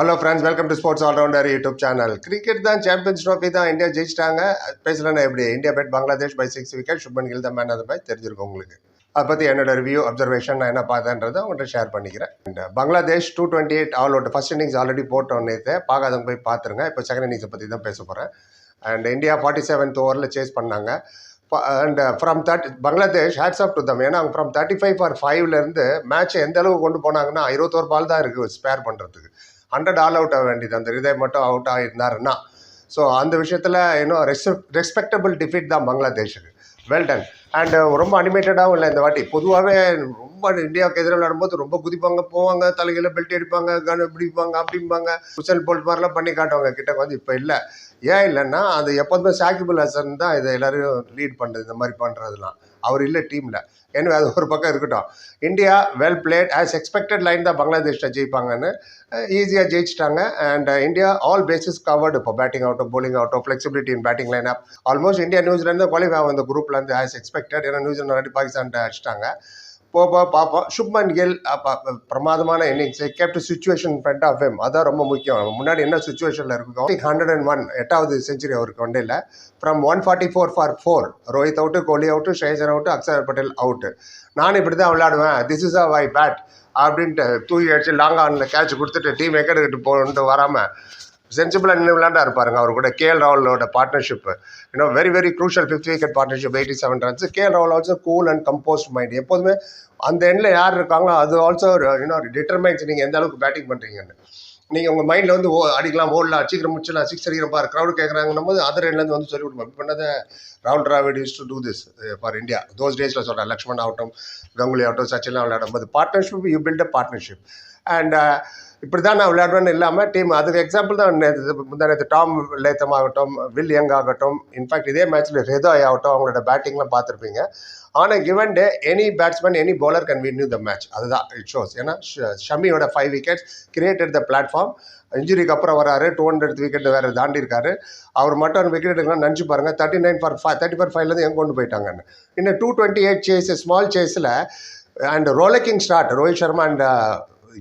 Hello friends welcome to sports allrounder YouTube channel cricket தான் champions trophy தான் India ஜெயிச்சிட்டாங்க. பேசலன்னா எப்படி? India beat Bangladesh by six wicket Shubman Gill தான் man அதை பற்றி தெரிஞ்சிருக்கும் உங்களுக்கு. அதை பற்றி என்னோட ரிவ்யூ அப்சர்வேஷன் நான் என்ன பார்த்தேன்றதை உங்கள்கிட்ட ஷேர் பண்ணிக்கிறேன். And Bangladesh two twenty eight all out first innings already போட்டோம் நேற்று பார்க்காதவங்க போய் பார்த்துருங்க. இப்போ செகண்ட் இன்னிங்ஸை பற்றி தான் பேச போகிறேன் அண்ட் இந்தியா ஃபார்ட்டி செவன்த் ஓவரில் சேஸ் பண்ணாங்க and from thirty Bangladesh hats off to them ஏன்னா அவங்க ஃப்ரம் தேர்ட்டி ஃபைவ் ஃபார் ஃபைவ்லேருந்து மேட்ச்சை எந்த அளவுக்கு கொண்டு போனாங்கன்னா இருபத்தோரு பால் தான் இருக்குது ஸ்பேர் பண்ணுறதுக்கு ஹண்ட்ரட் ஆல் அவுட் ஆக வேண்டியது. அந்த ஹிருதய் மட்டும் அவுட் ஆகியிருந்தாருன்னா ஸோ அந்த விஷயத்தில் இன்னும் ரெஸ்பெக்ட் ரெஸ்பெக்டபிள் டிஃபீட் தான் பங்களாதேஷுக்கு. வெல் டன் அண்டு ரொம்ப அனிமேட்டடாகவும் இல்லை இந்த வாட்டி. பொதுவாகவே ரொம்ப இந்தியாவுக்கு எதிராக விளையாடும்போது ரொம்ப குதிப்பாங்க போவாங்க தலையில் பெல்ட் அடிப்பாங்க கன் பிடிப்பாங்க அப்படிம்பாங்க. குசல் போல்ட் மாதிரிலாம் பண்ணி காட்டுவாங்க. கிட்ட வந்து இப்போ இல்லை. ஏன் இல்லைன்னா அது எப்போதுமே சாக்கிபுல் ஹசன் தான் இதை எல்லோரும் லீட் பண்ணுறது இந்த மாதிரி பண்ணுறதுலாம் அவர் இல்லை டீமில் எனவே அது ஒரு பக்கம் இருக்கட்டும். India well played as expected line தான் பங்களாதேஷில் ஜெயிப்பாங்கன்னு ஈஸியாக ஜெயிச்சிட்டாங்க. And India all bases covered இப்போ பேட்டிங் ஆகட்டும் போலிங் ஆகட்டும் flexibility in batting line up almost India New Zealand qualify ஆகும் அந்த குரூப்லேருந்து ஆஸ் எக்ஸ்பெக்டட் ஏன்னா நியூசிலாந்து பாகிஸ்தான் அடிச்சிட்டாங்க. போப்போம் பார்ப்போம் சுப்மன் கில் பிரமாதமான innings kept situation front of him அதான் ரொம்ப முக்கியம். முன்னாடி என்ன சுச்சுவேஷனில் இருக்கும்? ஹண்ட்ரட் அண்ட் ஒன் எட்டாவது செஞ்சுரி அவருக்கு ஒன்றையில் from one forty four for four Rohit out Kohli out ஷேசன் out Axar Patel out நான் இப்படி தான் விளையாடுவேன். This is a why bat அப்படின்ட்டு தூக்கி அடிச்சு லாங் ஆனில் கேட்ச் கொடுத்துட்டு டீம் எக்கெடுக்கிட்டு போகணுன்ட்டு வராமல் சென்சிபிளாக நின்று விளையாண்டா இருப்பாருங்க. அவர் கூட K L ராகுலோட partnership you know very very crucial fifth wicket partnership eighty seven runs K L ராகுல் also cool and composed mind எப்போதுமே அந்த எண்ணில் யார் இருக்காங்களோ அது ஆல்சோ யூனோ டிட்டர்மைன்ஸ் நீங்கள் எந்த அளவுக்கு பேட்டிங் பண்ணுறீங்கன்னு நீங்கள் உங்கள் மைண்டில் வந்து ஓ அடிக்கலாம் ஓடலாம் சீக்கிரம் முடிச்சிடலாம் சிக்ஸ் அடிக்கிறோம் பார் க்ரௌடு கேட்குறாங்கன்னும் போது அதர் எண்ட்லேருந்து வந்து சொல்லி கொடுப்போம் இப்போ பண்ணதை ராகுல் Dravid use to do this for India those டேஸில் சொல்கிறேன் லக்ஷ்மண் ஆகட்டும் கங்குலி ஆகட்டும் சச்சின்லாம் விளையாடும் போது partnership you build a partnership and uh, இப்படி தான் நான் விளையாடுவேன்னு இல்லாமல் டீம் அதுக்கு எக்ஸாம்பிள் தான் நேற்று முந்தா நேற்று டாம் லேத்தம் ஆகட்டும் வில் யங் ஆகட்டும் இன்ஃபேக்ட் இதே மேட்ச்சில் ஹிருதய் ஆகட்டும் அவங்களோட பேட்டிங்லாம் பார்த்துருப்பீங்க. ஆனால் given day any batsman any bowler can win the match அதுதான் இட் ஷோஸ் ஏன்னா ஷமியோட five wickets created the platform இன்ஜுரிக்கு அப்புறம் வராரு டூ ஹண்ட்ரட் விக்கெட் வேறு தாண்டி இருக்காரு அவர் மட்டும் விக்கெட் எடுக்கலாம் நினச்சி பாருங்க thirty nine for five thirty four ஃபைவ்லேருந்து எங்கே கொண்டு போயிட்டாங்கன்னு. இன்னும் two twenty eight chase small சேஸில் and rollicking start Rohit Sharma and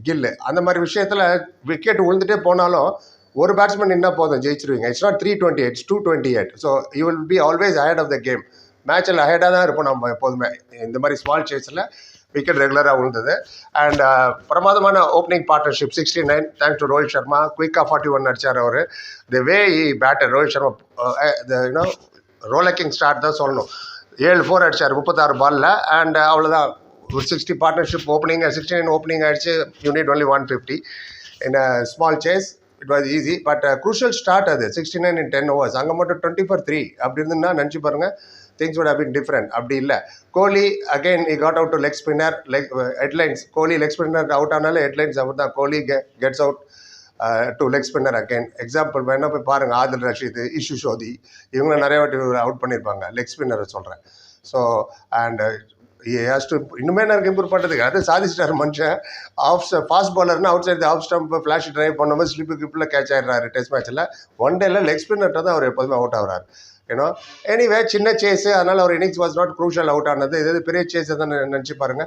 Gill. அந்த மாதிரி விஷயத்தில் விக்கெட் விழுந்துட்டே போனாலும் ஒரு பேட்ஸ்மேன் என்ன போதும் ஜெயிச்சிருவீங்க. It's not three twenty eight two twenty eight so you will be always ahead of the game மேட்சில் அஹெடாக தான் இருப்போம் நம்ம எப்போதுமே. இந்த மாதிரி ஸ்மால் சேஸில் விக்கெட் ரெகுலராக விழுந்தது அண்ட் பிரமாதமான opening partnership sixty nine thanks to Rohit Sharma குயிக்காக ஃபார்ட்டி ஒன் அடிச்சார் அவர் the way E batter Rohit Sharma you know rollicking start தான் சொல்லணும். ஏழு ஃபோர் அடிச்சார் முப்பத்தாறு பாலில் அண்ட் அவ்வளோதான் ஒரு sixty partnership opening sixty nine opening ஆயிடுச்சு. You need only one fifty in small chase it was easy but crucial start அது. Sixty nine in ten overs அங்கே மட்டும் டுவெண்ட்டி ஃபோர் த்ரீ அப்படி இருந்துன்னா நினச்சி பாருங்கள் things would have been different அப்படி இல்லை. Kohli again he got out to leg spinner leg headlines Kohli leg spinner out ஆனாலும் ஹெட்லைன்ஸ் அவர் தான் Kohli gets out to leg spinner again example வேணா போய் பாருங்கள் ஆதில் ரஷீத் இஷு ஷோதி. இவங்களும் நிறைய வாட்டி அவுட் பண்ணியிருப்பாங்க லெக் ஸ்பின்னரை சொல்கிறேன் ஸோ அண்ட் இன்னுமே எனக்கு இம்ப்ரூவ் பண்ணுறதுக்கு அது சாதிச்சிட்டார் மனுஷன். Off fast பாலர்னா out side off stump flash drive பண்ணும்போது ஸ்லிப்பு கிப்பில் கேட்ச் ஆயிடுறாரு டெஸ்ட் மேட்ச்சில் ஒன் டேல லெக் ஸ்பின்னர்ட்ட தான் அவர் எப்போதுமே அவுட் ஆகிறார். ஏன்னா எனிவே சின்ன சேஸு அதனால் அவர் innings was not crucial out ஆனது. இது பெரிய சேஸ் தான் நினச்சி பாருங்க.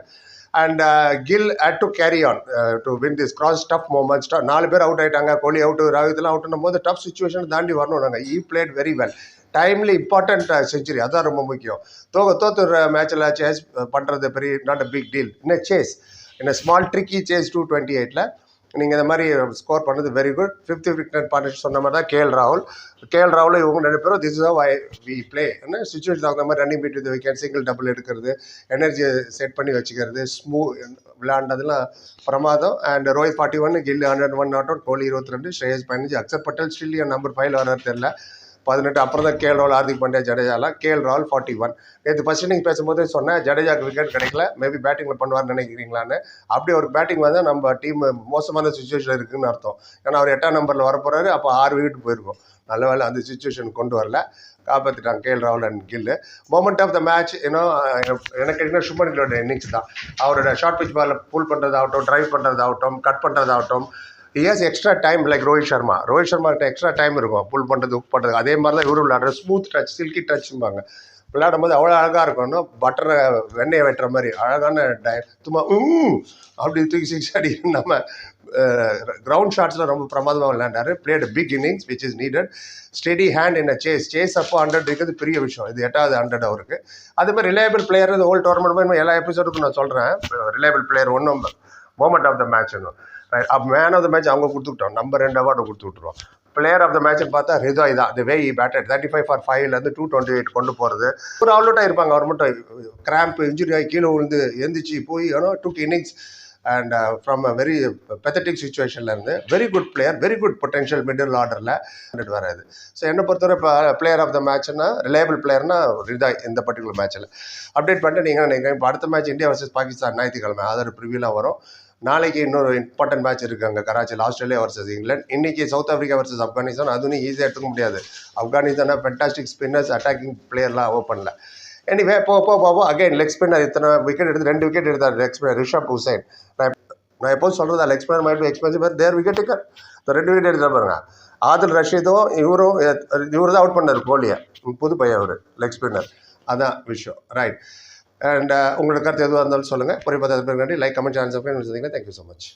And Gill had to carry on to win this cross tough moments நாலு பேர் அவுட் ஆகிட்டாங்க கோலி அவுட் ராகுத்லாம் அவுட்னும் போது டஃப் சுச்சுவேஷன் தாண்டி வரணும் நாங்கள் he played very well timely important century அதுதான் ரொம்ப முக்கியம். தோக தோத்துற மேட்சில் சேஸ் பண்ணுறது பெரிய நாட் அ பிக் டீல் இன்ன சேஸ் என்ன small tricky chase two twenty எயிட்டில் நீங்கள் இந்த மாதிரி ஸ்கோர் பண்ணது very good fifth wicket partnership சொன்ன மாதிரி தான் கேஎல் ராகுல். கேஎல் ராகுல் இவங்க ரெண்டு பேரும் this is why we play என்ன சுச்சுவேஷன் தகுந்த மாதிரி running beat with wicket single double எடுக்கிறது எனர்ஜியை செட் பண்ணி வச்சுக்கிறது ஸ்மூ விளையாண்டதுலாம் பிரமாதம். And Rohit forty one Gill hundred one not out Kohli இருபத்தி ரெண்டு ஸ்ரேயஸ் பதினஞ்சு. Axar Patel still number five வராரு தெரியல. பதினெட்டு அப்புறம் தான் கேல் ராகுல் ஹார்திக் பாண்டியா ஜடேஜாலாம். கேல் ராகுல் ஃபார்ட்டி ஒன் நேற்று ஃபஸ்ட் இன்னிங் பேசும்போது சொன்னேன் ஜடேஜாக்கு விக்கெட் கிடைக்கல. மேபி பேட்டிங்கில் பண்ணுவார்னு நினைக்கிறீங்களான்னு. அப்படி ஒரு பேட்டிங் வந்தால் நம்ம டீம் மோசமான சுச்சுவேஷன் இருக்குதுன்னு அர்த்தம். ஏன்னா அவர் எட்டாம் நம்பரில் வரப்போகிறாரு அப்போ ஆறு விக்கெட் போயிருக்கும். நல்ல வேலை அந்த சுச்சுவேஷன் கொண்டு வரல. காப்பாற்றிட்டாங்க கேஎல் ராகுல் and Gill. Moment of the match ஏன்னா எனக்கு கேட்டிங்கன்னா சுமன் கிலோட இன்னிங்ஸ் தான். அவரோட ஷார்ட் பிச் பாலில் புல் பண்ணுறதாகட்டும் ட்ரைவ் பண்ணுறதாகட்டும் cut பண்ணுறதாகட்டும் years extra time like Rohit Sharma Rohit Sharma கிட்ட எக்ஸ்ட்ரா டைம் இருக்கும். புல் பண்ணுறது உக் பண்ணுறது அதே மாதிரி தான் இவரும் விளையாடுற ஸ்மூத் டச் சில்கி டச்சும்பாங்க விளையாடும் போது அவ்வளோ அழகாக இருக்கணும் பட்டரை வெண்ணெயை வெட்டுற மாதிரி. அழகான டை சும்மா ம் அப்படி தூக்கி சிக்ஸ் அடி நம்ம கிரவுண்ட் ஷாட்ஸில் ரொம்ப பிரமாதமாக விளையாண்டாரு. Played big innings which is needed steady hand in chase chase அப்போ ஹண்ட்ரட் இருக்கிறது பெரிய விஷயம். இது எட்டாவது ஹண்ட்ரட் அவருக்கு. அதே மாதிரி ரிலையபிள் பிளேயர் இந்த ஹோல் டோர்னமெண்ட் எல்லா எபிசோடுக்கும் நான் சொல்கிறேன் ரிலையபிள் பிளேயர் ஒன்றும் moment of the match right அப்போ மேன் ஆஃப் த மேட்ச் அவங்க கொடுத்துக்கிட்டோம். நம்பர் ரெண்டு அவார்டு கொடுத்து விட்ருவோம் பிளேயர் ஆஃப் த மேட்ச்னு பார்த்தா ஹிதாய் தான். The way he batter thirty five for ஃபைவ்லேருந்து டூ டுவெண்ட்டி எயிட் கொண்டு போகிறது ஒரு அவுட் அவுட்டாக இருப்பாங்க. அவர் மட்டும் கிராம்ப் இன்ஜுரி ஆகி கீழே விழுந்து எந்திரிச்சு போய் ஏன்னா two innings and from a very pathetic சுச்சுவேஷன்லேருந்து very good player very good potential middle ஆர்டரில் வராது ஸோ என்னை பொறுத்தவரை இப்போ பிளேயர் ஆஃப் த மேட்ச்னா ரிலேபிள் பிளேயர்னா ரிதாய் இந்த பர்டிகுலர் மேட்ச்சில் அப்டேட் பண்ணிட்டு நீங்கள் நினைக்கிறேன் இப்போ அடுத்த மேட்ச் இந்தியா வர்சஸ் பாகிஸ்தான் ஞாயிற்றுக்கிழமை. அதோட ப்ரிவியூலாம் வரும். நாளைக்கு இன்னொரு இம்பார்ட்டன்ட் மேட்ச் இருக்குது அங்கே கராச்சியில் ஆஸ்திரேலியா வர்சஸ் இங்கிலாந்து இன்னைக்கு சவுத் ஆஃப்ரிக்கா வர்சஸ் ஆப்கானிஸ்தான் அதுவும் ஈஸியாக எடுத்துக்க முடியாது. ஆப்கானிஸ்தானா ஃபென்டாஸ்டிக் ஸ்பின்னர்ஸ் அட்டாக்கிங் பிளேயர்லாம் ஓப்பனில் எனிவே போ போ போவோம் அகைன் லெக் ஸ்பின்னர் இத்தனை விக்கெட் எடுத்து ரெண்டு விக்கெட் எடுத்தார். லெக் ஸ்பின்னர் ரிஷப் ஹுசைன் நான் நான் எப்போது சொல்கிறது leg spinner might expensive there விக்கெட்டுக்கு இப்போ இந்த ரெண்டு விக்கெட் எடுத்து பாருங்க. ஆதில் ரஷீதும் இவரும் இவர் தான் அவுட் பண்ணார் கோலியை. புது பையன் அவர் லெக் ஸ்பின்னர் அதான் விஷயம். ரைட் அண்ட் uh, உங்களோட கருத்து எதுவாக இருந்தாலும் சொல்லுங்கள் பொறிப்பதாக நன்றி. Like comment channel subscribe thank you so much